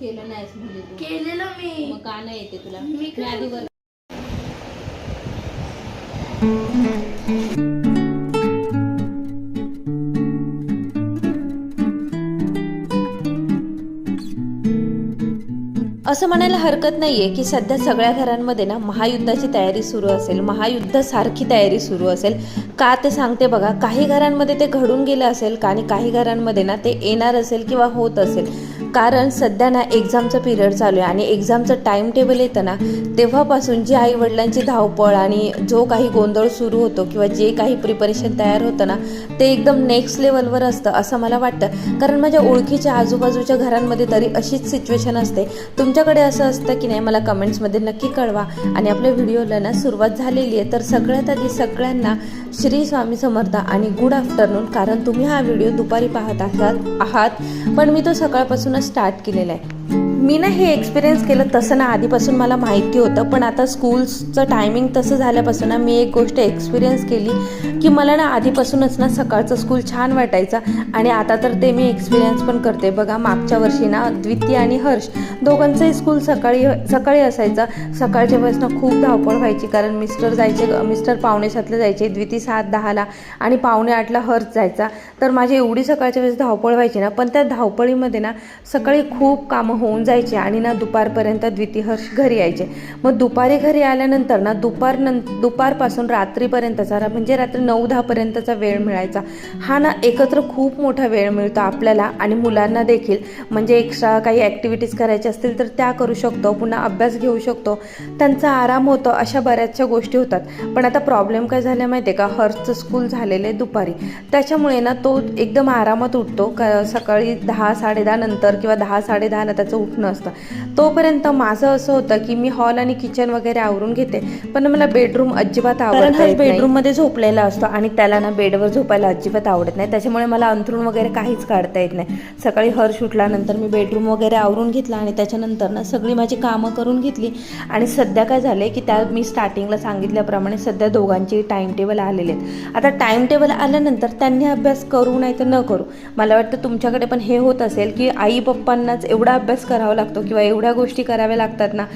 केलं नाहीस म्हणजे तू. केलेलं मी. मग का नाही येते तुला? मी मी आधी वर असं म्हणायला हरकत नाहीये की सध्या सगळ्या घरांमध्ये ना महायुद्धाची तयारी सुरू असेल महायुद्धासारखी तयारी सुरू असेल. का ते सांगते बघा काही घरांमध्ये ते घडून गेलं असेल का आणि काही घरांमध्ये ना ते येणार असेल किंवा होत असेल. कारण सध्या ना एक्झामचं पिरियड चालू आहे आणि एक्झामचं टाईम टेबल येतं ना तेव्हापासून जी आई वडिलांची धावपळ आणि जो काही गोंधळ सुरू होतो किंवा जे काही प्रिपरेशन तयार होतं ना ते एकदम नेक्स्ट लेवलवर असतं असं मला वाटतं. कारण माझ्या ओळखीच्या आजूबाजूच्या घरांमध्ये तरी अशीच सिच्युएशन असते. तुमच्याकडे असं असतं की नाही मला कमेंट्समध्ये नक्की कळवा. आणि आपल्या व्हिडिओला ना सुरुवात झालेली आहे. तर सगळ्यात आधी सगळ्यांना श्री स्वामी समर्थ आणि गुड आफ्टरनून कारण तुम्ही हा व्हिडिओ दुपारी पाहत आहात आहात. पण मी तो सकाळपासून सकाळपासूनच स्टार्ट केलेला आहे. मी ना हे एक्सपिरियन्स केलं तसं ना आधीपासून मला माहिती होतं पण आता स्कूल्सचं टायमिंग तसं झाल्यापासून ना मी एक गोष्ट एक्सपिरियन्स केली की मला ना आधीपासूनच ना सकाळचं स्कूल छान वाटायचं आणि आता तर ते मी एक्सपिरियन्स पण करते. बघा मागच्या वर्षी ना द्वितीय आणि हर्ष दोघांचंही स्कूल सकाळी सकाळी असायचं. सकाळच्या वेळेस ना खूप धावपळ व्हायची कारण मिस्टर जायचे मिस्टर पावणे सातला जायचे द्विती सात दहाला आणि पावणे आठला हर्ष जायचा. तर माझी एवढी सकाळच्या वेळेस धावपळ व्हायची ना पण त्या धावपळीमध्ये ना सकाळी खूप कामं होऊन जायचे आणि ना दुपारपर्यंत द्वितीहर्ष घरी यायचे. मग दुपारी घरी आल्यानंतर ना दुपार नं दुपारपासून रात्रीपर्यंतचा रा- म्हणजे रात्री नऊ दहापर्यंतचा वेळ मिळायचा. हा ना एकत्र खूप मोठा वेळ मिळतो आपल्याला आणि मुलांना देखील. म्हणजे एक्स्ट्रा काही ॲक्टिव्हिटीज करायच्या असतील तर त्या करू शकतो पुन्हा अभ्यास घेऊ शकतो. त्यांचा आराम होतो अशा बऱ्याचशा गोष्टी होतात. पण आता प्रॉब्लेम काय झाला माहिती आहे का? हर्षचं स्कूल झालेलं आहे दुपारी. त्याच्यामुळे ना तो एकदम आरामात उठतो. क सकाळी दहा साडेदहा नंतर किंवा दहा साडेदहाला त्याचं उठणं असतं तोपर्यंत माझं असं होतं की मी हॉल आणि किचन वगैरे आवरून घेते पण मला बेडरूम अजिबात आवडत नाही. बेडरूममध्ये झोपलेला असतो आणि त्याला ना बेडवर झोपायला अजिबात आवडत नाही. त्याच्यामुळे मला अंथरूण वगैरे काहीच काढता येत नाही. सकाळी हर्ष उठल्यानंतर मी बेडरूम वगैरे आवरून घेतला आणि त्याच्यानंतर ना सगळी माझी कामं करून घेतली. आणि सध्या काय झालंय की त्या मी स्टार्टिंगला सांगितल्याप्रमाणे सध्या दोघांची टाइम टेबल आलेले आहेत. आता टाइम टेबल आल्यानंतर त्यांनी अभ्यास करू नाही तर न करू. मला वाटतं तुमच्याकडे पण हे होत असेल की आई पप्पांनाच एवढा अभ्यास करावा लागतो किंवा एवढ्या गोष्टी कराव्या लागतात ना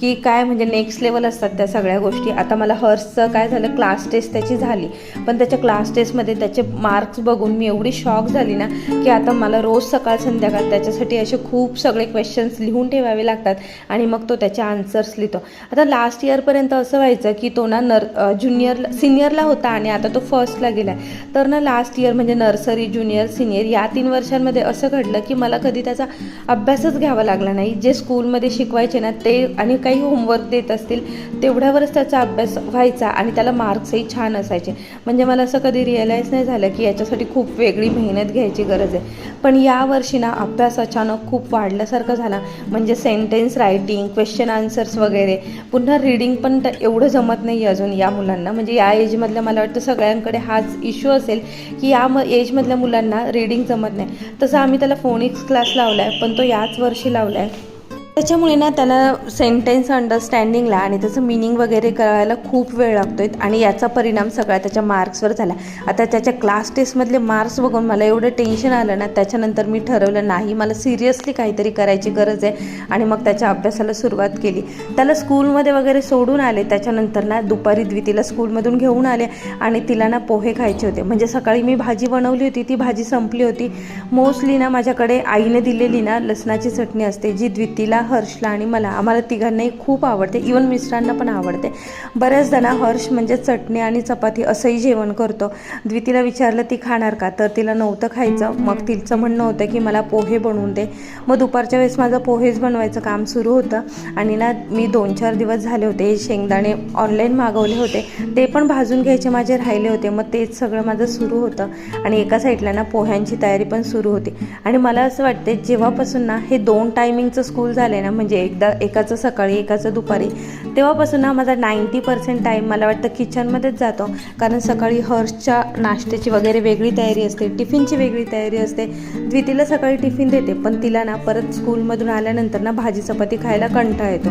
की काय म्हणजे नेक्स्ट लेवल असतात त्या सगळ्या गोष्टी. आता मला हर्षचं काय झालं क्लास टेस्ट त्याची झाली. पण त्याच्या क्लास टेस्टमध्ये त्याचे मार्क्स बघून मी एवढी शॉक झाली ना की आता मला रोज सकाळ संध्याकाळ त्याच्यासाठी असे खूप सगळे क्वेश्चन्स लिहून ठेवावे लागतात आणि मग तो त्याचे आन्सर्स लिहितो. आता लास्ट इयरपर्यंत असं व्हायचं की तो ना नर ज्युनियरला सिनियरला होता आणि आता तो फर्स्टला गेला तर ना लास्ट इयर म्हणजे नर्सरी ज्युनियर सिनियर या तीन वर्षांमध्ये असं घडलं की मला कधी त्याचा अभ्यासच घ्यावा लागला नाही. जे स्कूलमध्ये शिकवायचे ना ते आणि काही काही होमवर्क देत असतील तेवढ्यावरच त्याचा अभ्यास व्हायचा आणि त्याला मार्क्सही छान असायचे. म्हणजे मला असं कधी रिअलाईज नाही झालं की याच्यासाठी खूप वेगळी मेहनत घ्यायची गरज आहे. पण यावर्षी ना अभ्यास अचानक खूप वाढल्यासारखं झाला. म्हणजे सेंटेन्स रायटिंग क्वेश्चन आन्सर्स वगैरे. पुन्हा रिडिंग पण एवढं जमत नाही अजून या मुलांना. म्हणजे या एजमधल्या मला वाटतं सगळ्यांकडे हाच इश्यू असेल की या म एजमधल्या मुलांना रिडिंग जमत नाही. तसं आम्ही त्याला फोनिक्स क्लास लावला आहे पण तो याच वर्षी लावला आहे त्याच्यामुळे ना त्याला सेंटेन्स अंडरस्टँडिंगला आणि त्याचं मिनिंग वगैरे करायला खूप वेळ लागतोय आणि याचा परिणाम सगळा त्याच्या मार्क्सवर झाला. आता त्याच्या क्लास टेस्टमधले मार्क्स बघून मला एवढं टेन्शन आलं ना त्याच्यानंतर मी ठरवलं नाही मला सिरियसली काहीतरी करायची गरज आहे. आणि मग त्याच्या अभ्यासाला सुरुवात केली. त्याला स्कूलमध्ये वगैरे सोडून आले. त्याच्यानंतर ना दुपारी द्वितीला स्कूलमधून घेऊन आले आणि तिला ना पोहे खायचे होते. म्हणजे सकाळी मी भाजी बनवली होती ती भाजी संपली होती. मोस्टली ना माझ्याकडे आईने दिलेली ना लसणाची चटणी असते जी द्वितीला हर्षला आणि मला. आम्हाला तिघांनाही खूप आवडते. इवन मिस्टरांना पण आवडते. बऱ्याचदा ना हर्ष म्हणजे चटणी आणि चपाती असंही जेवण करतो. द्वितीला विचारलं ती खाणार का? तर तिला नव्हतं खायचं. मग तिचं म्हणणं होतं की मला पोहे बनवून दे. मग दुपारच्या वेळेस माझं पोहेच बनवायचं काम सुरू होतं. आणि ना मी दोन चार दिवस झाले होते. शेंगदाणे ऑनलाईन मागवले होते. ते पण भाजून घ्यायचे माझे राहिले होते. मग तेच सगळं माझं सुरू होतं. आणि एका साईडला ना पोह्यांची तयारी पण सुरू होती. आणि मला असं वाटते जेव्हापासून ना हे दोन टायमिंगचं स्कूल झालं झालं ना म्हणजे एकदा एकाचं सकाळी एकाचं दुपारी. तेव्हापासून ना माझा नाईंटी पर्सेंट टाईम मला वाटतं किचनमध्येच जातो. कारण सकाळी हर्षच्या नाश्त्याची वगैरे वेगळी तयारी असते टिफिनची वेगळी तयारी असते. द्वितीला सकाळी टिफिन देते पण तिला ना परत स्कूलमधून आल्यानंतर ना भाजी चपाती खायला कंटाळ येतो.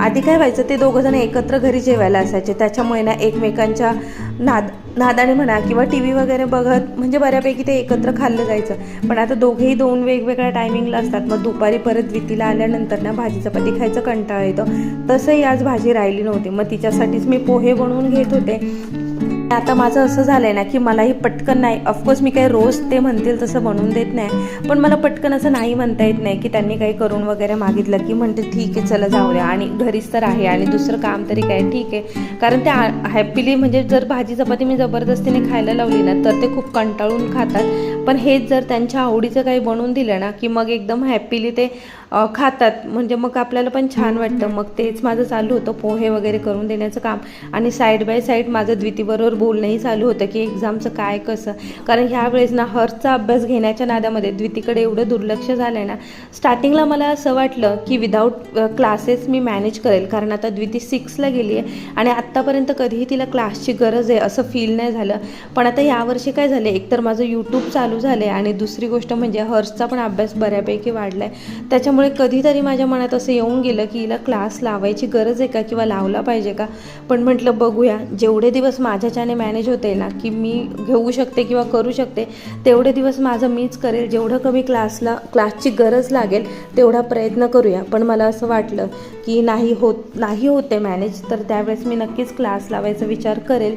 आधी काय व्हायचं ते दोघंजण एकत्र घरी जेवायला असायचे. त्याच्यामुळे ना एकमेकांच्या नाद नादाने म्हणा किंवा टी व्ही वगैरे बघत म्हणजे बऱ्यापैकी ते एकत्र खाल्लं जायचं. पण आता दोघेही दोन वेगवेगळ्या टायमिंगला असतात. मग दुपारी परत द्वितीला आल्यानंतर ना भाजी चपाती खायचं कंटाळा येतो. तसंही आज भाजी राहिली नव्हती. मग तिच्यासाठीच मी पोहे बनवून घेत होते. आता माझं असं झालंय ना की मलाही पटकन नाही. ऑफकोर्स मी काही रोज ते म्हणतील तसं बनवून देत नाही. पण मला पटकन असं नाही म्हणता येत नाही की त्यांनी काही करून वगैरे मागितलं की म्हणते ठीक आहे चला जाऊ द्या. आणि घरीच तर आहे आणि दुसरं काम तरी काय? ठीक आहे. कारण ते हॅपीली म्हणजे जर भाजी चपाती मी जबरदस्तीने खायला लावली ना तर ते खूप कंटाळून खातात. पण हेच जर त्यांच्या आवडीचं काही बनवून दिलं ना की मग एकदम हॅपीली ते खातात. म्हणजे मग आपल्याला पण छान वाटतं. मग तेच माझं चालू होतं. पोहे वगैरे करून देण्याचं काम. आणि साईड बाय साईड माझं द्वितीबरोबर बोलणंही चालू होतं की एक्झामचं काय कसं. कारण ह्या वेळेस ना हर्षचा अभ्यास घेण्याच्या नादामध्ये द्वितीकडे एवढं दुर्लक्ष झालं आहे ना स्टार्टिंगला मला असं वाटलं की विदाऊट क्लासेस मी मॅनेज करेल. कारण आता द्विती सिक्सला गेली आहे आणि आत्तापर्यंत कधीही तिला क्लासची गरज आहे असं फील नाही झालं. पण आता यावर्षी काय झालं एकतर माझं यूट्यूब चालू झालं आहे आणि दुसरी गोष्ट म्हणजे हर्षचा पण अभ्यास बऱ्यापैकी वाढला आहे त्याच्यामुळे कधीतरी माझ्या मनात असं येऊन गेलं की हिला क्लास लावायची गरज आहे का किंवा लावला पाहिजे का? पण म्हटलं बघूया. जेवढे दिवस माझ्याच्याने मॅनेज होते ना की मी घेऊ शकते किंवा करू शकते तेवढे दिवस माझं मीच करेल. जेवढं कमी क्लासला क्लासची गरज लागेल तेवढा प्रयत्न करूया. पण मला असं वाटलं की नाही होत नाही होते मॅनेज तर त्यावेळेस मी नक्कीच क्लास लावायचा विचार करेल.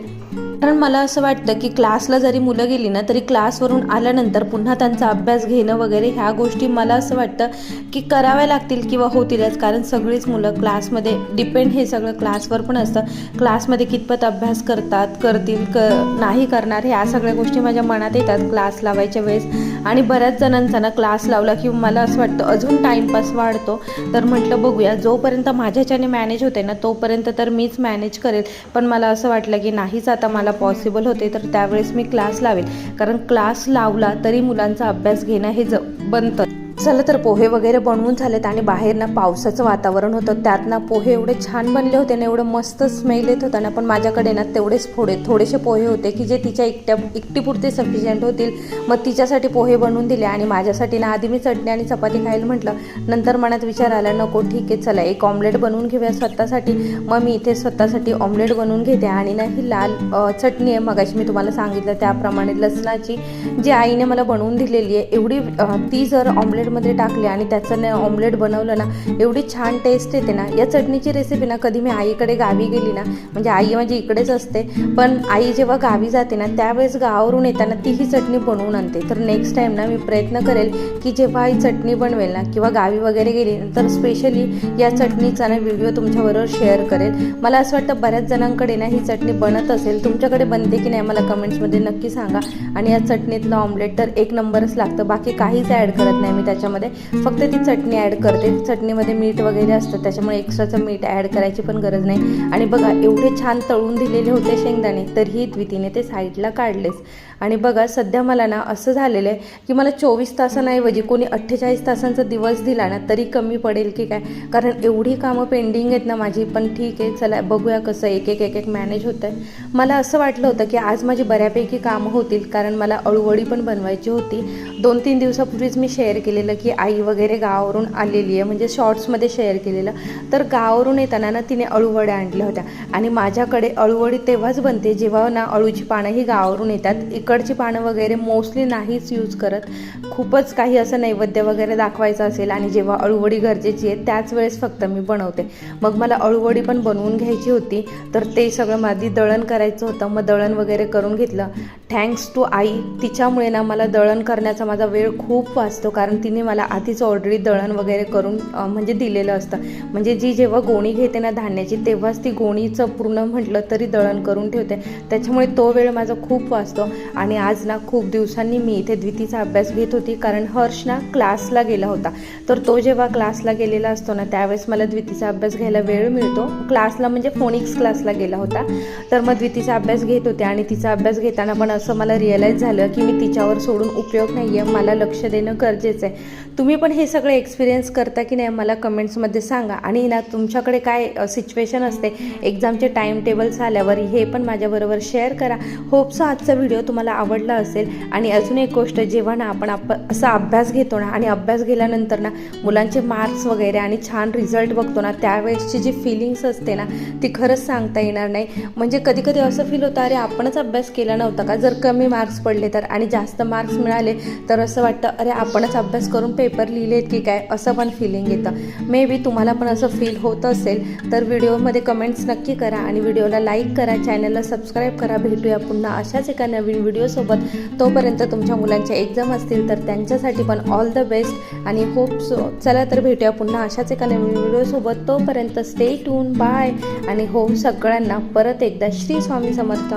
कारण मला असं वाटतं की क्लासला जरी मुलं गेली ना तरी क्लासवरून आल्यानंतर पुन्हा त्यांचा अभ्यास घेणं वगैरे ह्या गोष्टी मला असं वाटतं की कराव्या लागतील किंवा होतीलच. कारण सगळीच मुलं क्लासमध्ये डिपेंड हे सगळं क्लासवर पण असतं. क्लासमध्ये कितपत अभ्यास करतात करतील क नाही करणार ह्या सगळ्या गोष्टी माझ्या मनात येतात क्लास लावायच्या वेळेस. आणि बऱ्याच जणांचा ना क्लास लावला की मला असं वाटतं अजून टाईमपास वाढतो. तर म्हटलं बघूया जोपर्यंत माझ्याच्याने मॅनेज होते ना तोपर्यंत तर मीच मॅनेज करेल. पण मला असं वाटलं की नाहीच आता मला पॉसिबल होते तर त्यावेळेस मी क्लास लावेल कारण क्लास लावला तरी मुलांचा अभ्यास घेणं हे ज बनतं. चला तर पोहे वगैरे बनवून झालेत आणि बाहेर ना पावसाचं वातावरण होतं. त्यात ना पोहे एवढे छान बनले होते ना एवढं मस्त स्मेल येत होता. ना पण माझ्याकडे ना तेवढेच फोडे थोडेसे पोहे होते की जे तिच्या एकट्या एकटीपुरते सफिशियंट होतील. मग तिच्यासाठी पोहे बनवून दिले आणि माझ्यासाठी ना आधी मी चटणी आणि चपाती खायला म्हटलं. नंतर मनात विचार आला नको ठीक आहे चला एक ऑमलेट बनवून घेऊया स्वतःसाठी. मग मी इथे स्वतःसाठी ऑमलेट बनवून घेते आणि ना ही लाल चटणी आहे. मगाशी मी तुम्हाला सांगितलं त्याप्रमाणे लसणाची. जी आईने मला बनवून दिलेली आहे एवढी ती जर ऑमलेट ऑमलेटमध्ये टाकले आणि त्याचं ना ऑमलेट बनवलं ना एवढी छान टेस्ट येते ना. या चटणीची रेसिपी ना कधी मी आईकडे गावी गेली ना म्हणजे आई माझी इकडेच असते पण आई जेव्हा गावी जाते ना त्यावेळेस गावावरून येताना ती ही चटणी बनवून आणते. तर नेक्स्ट टाईम ना मी प्रयत्न करेल की जेव्हा आई चटणी बनवेल ना किंवा गावी वगैरे गेली तर स्पेशली या चटणीचा ना व्हिडिओ तुमच्याबरोबर शेअर करेल. मला असं वाटतं बऱ्याच जणांकडे ना ही चटणी बनत असेल. तुमच्याकडे बनते की नाही मला कमेंट्समध्ये नक्की सांगा. आणि या चटणीतलं ऑमलेट तर एक नंबरच लागतं. बाकी काहीच ॲड करत नाही मी त्याच्यामध्ये फक्त ती चटणी ॲड करते. चटणीमध्ये मीठ वगैरे असतं त्याच्यामुळे एक्स्ट्राचं मीठ ॲड करायची पण गरज नाही. आणि बघा एवढे छान तळून दिलेले होते शेंगदाणे तरीही द्वितीने ते साईडला काढलेच आणि बघा सध्या मला ना असं झालेलं आहे की मला चोवीस तासांऐवजी कोणी अठ्ठेचाळीस तासांचा दिवस दिला ना तरी कमी पडेल की काय? कारण एवढी कामं पेंडिंग आहेत ना माझी पण ठीक आहे चला बघूया कसं एक एक एक एक मॅनेज होतं आहे मला असं वाटलं होतं की आज माझी बऱ्यापैकी कामं होतील कारण मला अळूवळी पण बनवायची होती. दोन तीन दिवसापूर्वीच मी शेअर केलेलं की आई वगैरे गावावरून आलेली आहे म्हणजे शॉर्ट्समध्ये शेअर केलेलं. तर गावावरून येताना ना तिने अळूवड्या आणल्या होत्या. आणि माझ्याकडे अळूवडी तेव्हाच बनते जेव्हा ना अळूची पानं ही गावावरून येतात. इकडची पानं वगैरे मोस्टली नाहीच यूज करत. खूपच काही असं नैवेद्य वगैरे दाखवायचं असेल आणि जेव्हा अळूवडी गरजेची आहे त्याच वेळेस फक्त मी बनवते. मग मला अळूवडी पण बनवून घ्यायची होती तर ते सगळं माझी दळण करायचं होतं. मग दळण वगैरे करून घेतलं. थँक्स टू आई तिच्यामुळे ना मला दळण करण्याचा माझा वेळ खूप वाचतो कारण ती तिने मला आधीच ऑलरेडी दळण वगैरे करून म्हणजे दिलेलं असतं. म्हणजे जी जेव्हा गोणी घेते ना धान्याची तेव्हाच ती गोणीचं पूर्ण म्हटलं तरी दळण करून ठेवते. त्याच्यामुळे तो वेळ माझा खूप वाचतो. आणि आज ना खूप दिवसांनी मी इथे द्वितीचा अभ्यास घेत होती कारण हर्ष ना क्लासला गेला होता. तर तो जेव्हा क्लासला गेलेला असतो ना त्यावेळेस मला द्वितीचा अभ्यास घ्यायला वेळ मिळतो. क्लासला म्हणजे फोनिक्स क्लासला गेला होता. तर मग द्वितीचा अभ्यास घेत होते आणि तिचा अभ्यास घेताना पण असं मला रिअलाईज झालं की मी तिच्यावर सोडून उपयोग नाही आहे मला लक्ष देणं गरजेचं आहे तुम्ही पण हे सगळं एक्सपिरियन्स करता की नाही मला कमेंट्समध्ये सांगा. आणि ना तुमच्याकडे काय सिच्युएशन असते एक्झामचे टाईम टेबल्स आल्यावर हे पण माझ्याबरोबर शेअर करा. होपसो आजचा व्हिडिओ तुम्हाला आवडला असेल. आणि अजून एक गोष्ट जेव्हा ना आपण आप असा अभ्यास घेतो ना आणि अभ्यास गेल्यानंतर ना मुलांचे मार्क्स वगैरे आणि छान रिझल्ट बघतो ना त्यावेळेसची जी फिलिंग्स असते ना ती खरंच सांगता येणार नाही. म्हणजे कधी कधी असं फील होतं अरे आपणच अभ्यास केला नव्हता का? जर कमी मार्क्स पडले तर आणि जास्त मार्क्स मिळाले तर असं वाटतं अरे आपणच अभ्यास अभ्यास करून पेपर लिहिलेत की काय असं पण फिलिंग येतं. मे बी तुम्हाला पण असं फील होत असेल तर व्हिडिओमध्ये कमेंट्स नक्की करा आणि व्हिडिओला लाईक करा चॅनलला सबस्क्राईब करा. भेटूया पुन्हा अशाच एका नवीन व्हिडिओसोबत तोपर्यंत तुमच्या मुलांच्या एक्झाम असतील तर त्यांच्यासाठी पण ऑल द बेस्ट आणि होप सो चला तर भेटूया पुन्हा अशाच एका नवीन व्हिडिओसोबत तोपर्यंत स्टे टून बाय आणि हो सगळ्यांना परत एकदा श्री स्वामी समर्थ.